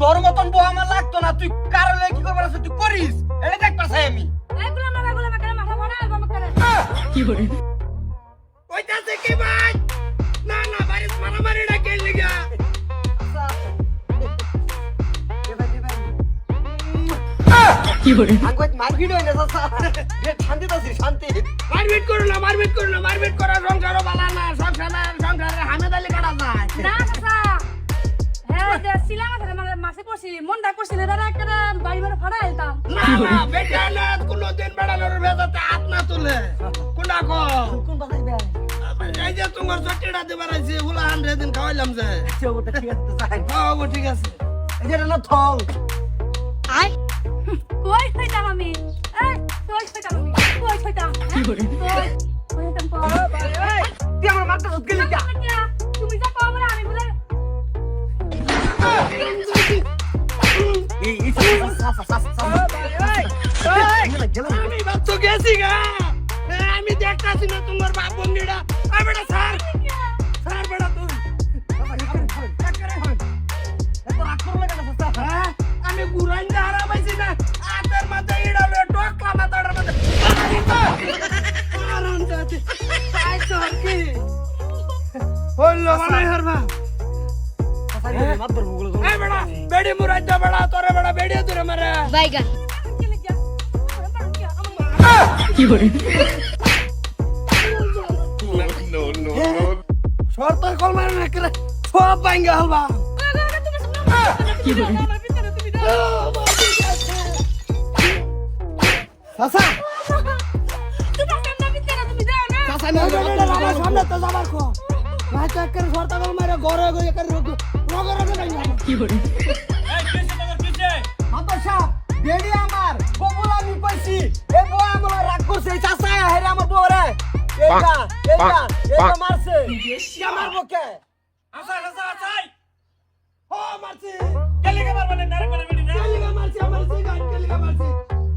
তোর মতন বউ আমার লাগতো না তুই কারও লয়ে কি করবার আছে? তুই করিস। এটা দেখ পাছাই আমি। এগুলো আমার এগুলো আমার কেন মাথা ভরা এবং কেন কইতাছে কি ভাই না না বাড়িতে মারামারি না কে লিগা মারপিট না শান্তি তো শান্তি। মারপিট করো না মারপিট করো না মারপিট করা সংসারও বালা না সংসার সংসারে হামেদালি কাটা যায়। না হ্যাঁ যে সিলাম আছে মানে মাসে করছি মনটা করছিল দাদা একটা বাড়ি মারে ফাড়া এলতাম না না বেটা না কোনো দিন বেড়ানোর ভেজাতে হাত না তুলে। কোনটা কো কোন বাসায় বে এই যে তোমার চটিটা দিবার আছে হুলা হান্ড্রেড দিন খাওয়াইলাম যে। ওটা ঠিক আছে হ্যাঁ ঠিক আছে। এই যে না থং আই কই কইতাম আমি? এই কই কইতাম আমি? কই কইতাম? কি করে আমি বাচ্চা গেছি গা। আমি দেখতাছি না তোমার বাপ বঙ্গিটা আই বেটা স্যার স্যার বেটা তুই। হ্যাঁ? আমি গুরাইন দা হারা পাইছি না। আতের মাথা ইড়া লয়ে টকলা মাথার মধ্যে আরাম যাতে আই কি? হইল বানাই হারবা। বেড়ি তোরে বেটা বেড়ি তুরে মারে। বাইগান শর্ত কল মারে না করে সব ভাঙ্গা হালবা আমার সামনে তো যাবার খো ভাই তো কল মারে রোগ রোগ রোগ কি আমার এইটা এইটা এইটা মারছে কে মারবো কে আসা আসা আসাই ও মারছি কেলিকা মারবানে নারে করে বিড়ি না মারছি সিগার কেলিকা মারছি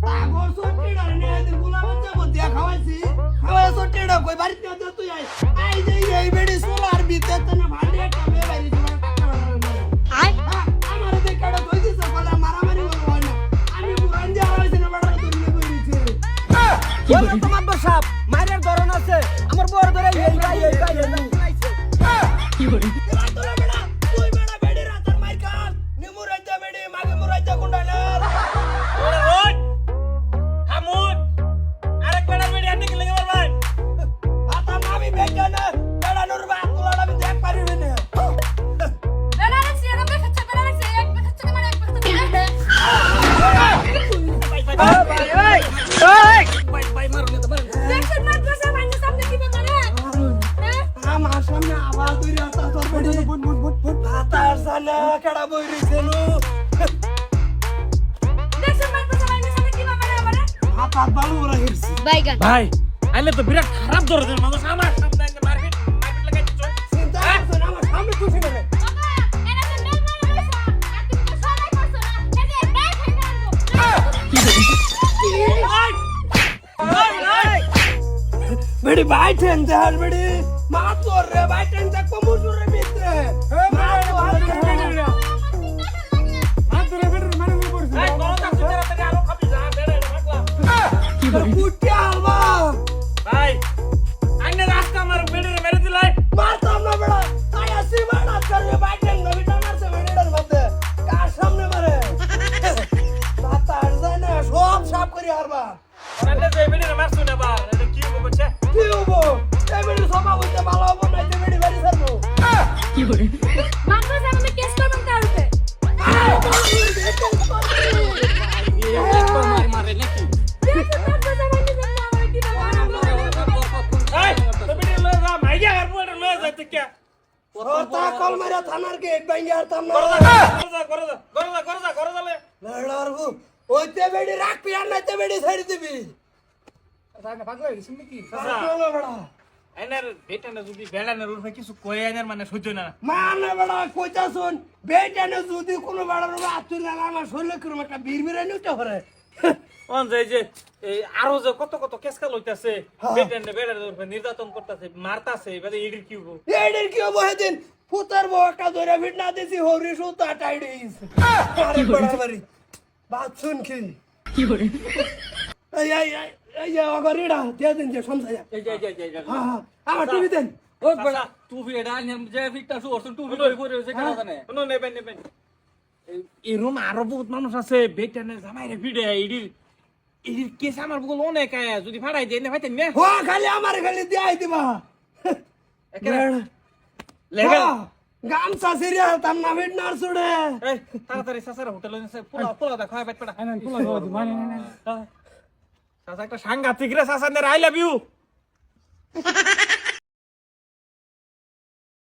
তাগো সটিড়া নে দিন গুলাম তে বদিয়া খাওয়াইছি খাওয়াই সটিড়া কই বাড়ি তে দে তুই আই আই যে এই বেড়ি সোলার বিতে তনে ভাড়ে কামে বাইরে তোমার আই আমার দে কাটা দিছ বলে মারামারি বলে না আমি পুরান দিয়া হইছে না বড় তুই কইছে বললাম সানা কেডা বই আমারে? হাতার বালু ওরা হিরছি বাইগান। ভাই আইলে তো বিরাট খারাপ ধরে মানুষ। আমার সামনে আইলে মারপিট মারপিট লাগাই দিচ্ছ চিন্তা করছ না আমার সামনে খুশি না। হয়ে? বেড়ি বাইঠেন দেহার বেড়ি। মা তোর রে বাইঠেন দেখ কমুজুর রে। যে বেড়ে মারছ না বা কি হবে বলছে? কি হব? ভালো না বেড়ি বাড়ি ছাড়বো মাদ্রাসা আমি কেস করব তার উপরে কি কে থানার গেট করে করে করে করে করে ওইতে বেড়ি রাখবি আর নাইতে বেড়ি ছেড়ে দিবি। চলো বেড়া আইনার বেটা না যদি বেড়ানোর কিছু মানে সহ্য না। মানে বেড়া কইতা শুন বেটানে যদি কোনো বেড়ার আতুর না আমার শরীরে কিরম একটা উঠে হরে অন যে আরও যে কত কত কেসকা লইতাছে হ্যাঁ। বেটেন উপরে নির্যাতন করতেছে মারতাছে এবারে ইডির কি হব? এডের কি হব হেদিন ফুতার বউ একটা ধরে ভিড় না দিছি হরি সুতা টাইডিস আরে বাড়াবাড়ি। বাত শুন কি এই এই এই। এই যে অগরিডা দিয়ে দিন যে সমসায়া এই যে, এই যে, যে, যে। হ্যাঁ হ্যাঁ আমার টিভি দেন। ওই বেটা, টুপি এটা যে ফিটটা শুয়োরছুন, টুপি লই পরে রয়েছে, কেন জানে? শুনো নেবেন নেবেন। এরম আরও বহুত মানুষ আছে বেটেনে জামাইরে ভিড়ে ইডির ইডির কেস আমার বগল অনেক আয়া যদি ফাড়াই দেয় না ভাইতেন না হো খালি আমার খালি দিয়াই দিবা। লেভেল। হ্যাঁ, গামছা সিরিয়া তাম না ভিড় না ছুড়ে। তাড়াতাড়ি সাসার হোটেলে পোলা পোলা দা খাওয়া বাইট পড়া না, পোলা খাওয়া দিবো, না, না, সাসা একটা সাংঘাতিক রে নে আই লাভ ইউ।